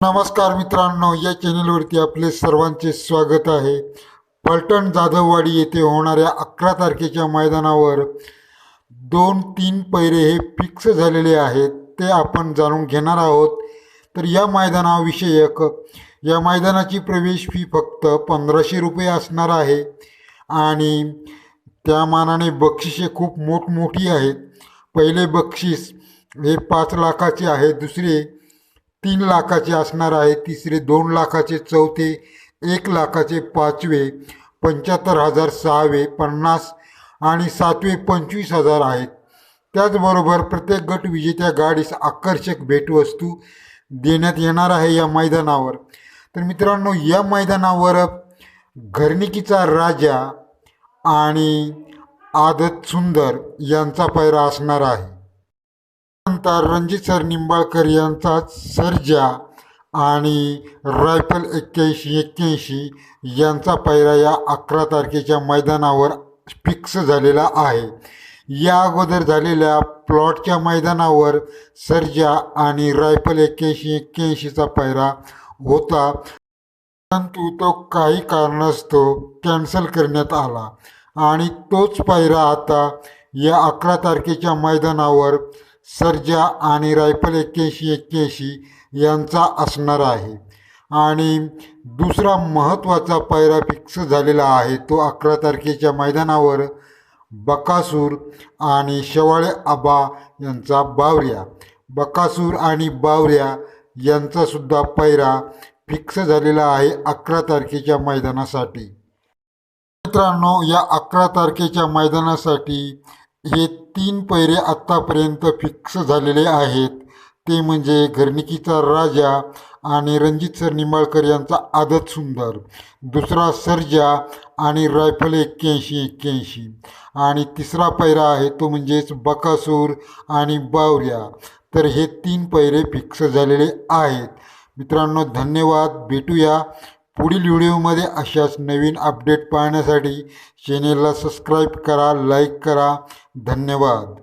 नमस्कार मित्रांनो या चॅनलवरती आपले सर्वांचे स्वागत आहे. पलटण जाधववाडी येथे होणाऱ्या अकरा तारखेच्या मैदानावर दोन तीन पैरे हे फिक्स झालेले आहेत ते आपण जाणून घेणार आहोत. तर या मैदानाविषयक या मैदानाची प्रवेश फी फक्त पंधराशे रुपये असणार आहे आणि त्या मानाने बक्षिसे खूप मोठमोठी आहेत. पहिले बक्षीस हे पाच लाखाचे आहे दुसरे तीन लाखाचे असणार आहे तिसरे दोन लाखाचे चौथे एक लाखाचे पाचवे पंच्याहत्तर हजार सहावे पन्नास आणि सातवे पंचवीस हजार आहेत त्याचबरोबर प्रत्येक गट विजेत्या गाडीस आकर्षक भेटवस्तू देण्यात येणार आहे या मैदानावर. तर मित्रांनो या मैदानावर घरणिकीचा राजा आणि आदत सुंदर यांचा पैरा असणार आहे. नंतर रणजित सर निंबाळकर यांचा सर्जा आणि रायफल एक्क्याऐंशी एक्क्याऐंशी यांचा पायरा या अकरा तारखेच्या मैदानावर फिक्स झालेला आहे. या अगोदर झालेल्या प्लॉटच्या मैदानावर सर्जा आणि रायफल एक्क्याऐंशी एक्क्याऐंशीचा पायरा होता. परंतु तो काही कारणास्तव कॅन्सल करण्यात आला आणि तोच पायरा आता या अकरा तारखेच्या मैदानावर सर्जा आणि रायफल एक्क्याऐंशी एक्क्याऐंशी यांचा असणार आहे. आणि दुसरा महत्त्वाचा पायरा फिक्स झालेला आहे तो अकरा तारखेच्या मैदानावर बकासूर आणि शेवाळे आबा यांचा बावऱ्या. बकासूर आणि बावऱ्या यांचासुद्धा पायरा फिक्स झालेला आहे अकरा तारखेच्या मैदानासाठी. मित्रांनो या अकरा तारखेच्या मैदानासाठी हे तीन पैरे आत्तापर्यंत फिक्स झालेले आहेत. ते म्हणजे घरणिकीचा राजा आणि रणजित सर निंबाळकर यांचा आदत सुंदर. दुसरा सर्जा आणि रायफल एक्क्याऐंशी एक्क्याऐंशी. आणि तिसरा पैरा आहे तो म्हणजेच बकासूर आणि बावऱ्या. तर हे तीन पैरे फिक्स झालेले आहेत. मित्रांनो धन्यवाद. भेटूया पुढील व्हिडिओमध्ये अशाच नवीन अपडेट पाहण्यासाठी चॅनेलला सबस्क्राईब करा लाईक करा. धन्यवाद.